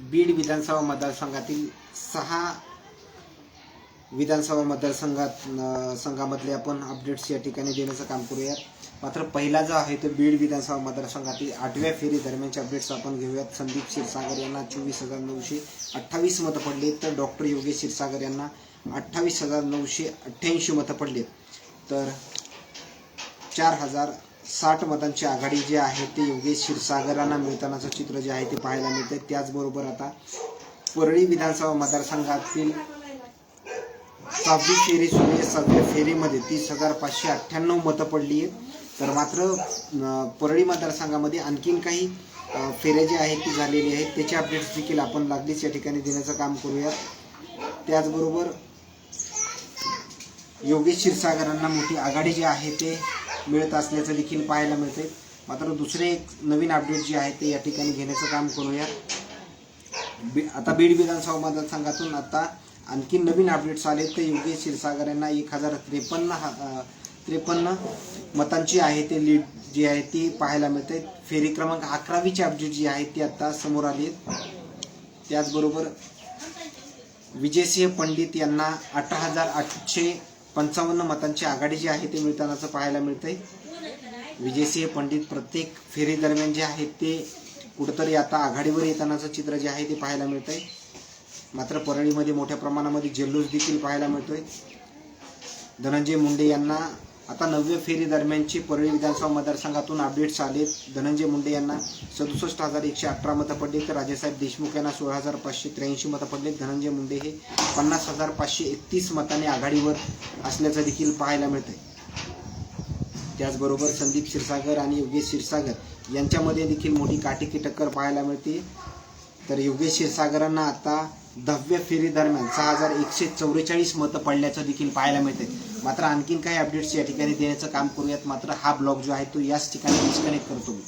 बीड विधानसभा मतदारसंघातील सहा विधानसभा मतदारसंघात संघामधले आपण अपडेट्स या ठिकाणी देण्याचं काम करूयात. मात्र पहिला जो आहे तो बीड विधानसभा मतदारसंघातील आठव्या फेरी दरम्यानचे अपडेट्स आपण घेऊयात. संदीप क्षीरसागर यांना चोवीस हजार नऊशे अठ्ठावीस मतं पडली तर डॉक्टर योगेश क्षीरसागर यांना अठ्ठावीस हजार नऊशे अठ्ठ्याऐंशी मतं पडली तर चार हजार साठ मतांची आघाडी जी आहे ते योगेश क्षीरसागरांना मिळतानाचं चित्र जे आहे ते पाहायला मिळतंय. त्याचबरोबर आता परळी विधानसभा मतदारसंघातील सहावी फेरी सुरू आहे. सहाव्या फेरीमध्ये तीस हजार पाचशे अठ्ठ्याण्णव मतं पडली आहेत. तर मात्र परळी मतदारसंघामध्ये आणखीन काही फेऱ्या जे आहेत ती झालेली आहेत. त्याचे अपडेट्स देखील आपण लागलीच या ठिकाणी देण्याचं काम करूयात. त्याचबरोबर योगेश क्षीरसागरांना मोठी आघाडी जी आहे ते मिळत असल्याचं देखील पाहायला मिळते मात्र दुसरे एक नवीन अपडेट जे आहे ते या ठिकाणी घेण्याचं काम करूया. बी आता बीड विधानसभा मतदारसंघातून आता आणखी नवीन अपडेट्स आले तर योगेश क्षीरसागर यांना एक हजार त्रेपन्न हा- त्रेपन्न मतांची आहे ते लीड जी आहे ती पाहायला मिळते फेरी क्रमांक अकरावीची अपडेट जी आहे ती आता समोर आली आहेत त्याचबरोबर विजयसिंह पंडित यांना अठरा हजार आठशे पंचावन्न मतांची आघाडी जी आहे ते मिळतानाचं पाहायला मिळतंय. विजयसिंह पंडित प्रत्येक फेरीदरम्यान जे आहेत ते कुठंतरी आता आघाडीवर येतानाचं चित्र जे आहे ते पाहायला मिळतंय. मात्र परळीमध्ये मोठ्या प्रमाणामध्ये जल्लोष देखील पाहायला मिळतोय. धनंजय मुंडे यांना आता नवव्या फेरी दरम्यानची परळी विधानसभा मतदारसंघातून अपडेट्स आले धनंजय मुंडे यांना सदुसष्ट हजार एकशे अठरा मतं पडली तर राजेसाहेब देशमुख यांना सोळा हजार पाचशे त्र्याऐंशी मतं पडली धनंजय मुंडे हे पन्नास हजार पाचशे एकतीस मताने आघाडीवर असल्याचं देखील पाहायला मिळतंय. त्याचबरोबर संदीप क्षीरसागर आणि योगेश क्षीरसागर यांच्यामध्ये देखील मोठी काटेकी टक्कर पाहायला मिळते. तर योगेश क्षीरसागरांना आता दहाव्या फेरी दरम्यान सहा हजार एकशे चौवेचाळीस मतं पडल्याचं देखील पाहायला मिळते मात्र आणखीन काही अपडेट्स या ठिकाणी देण्याचं काम करूयात. मात्र हा ब्लॉग जो आहे तो याच ठिकाणी डिस्कनेक्ट करतो मी.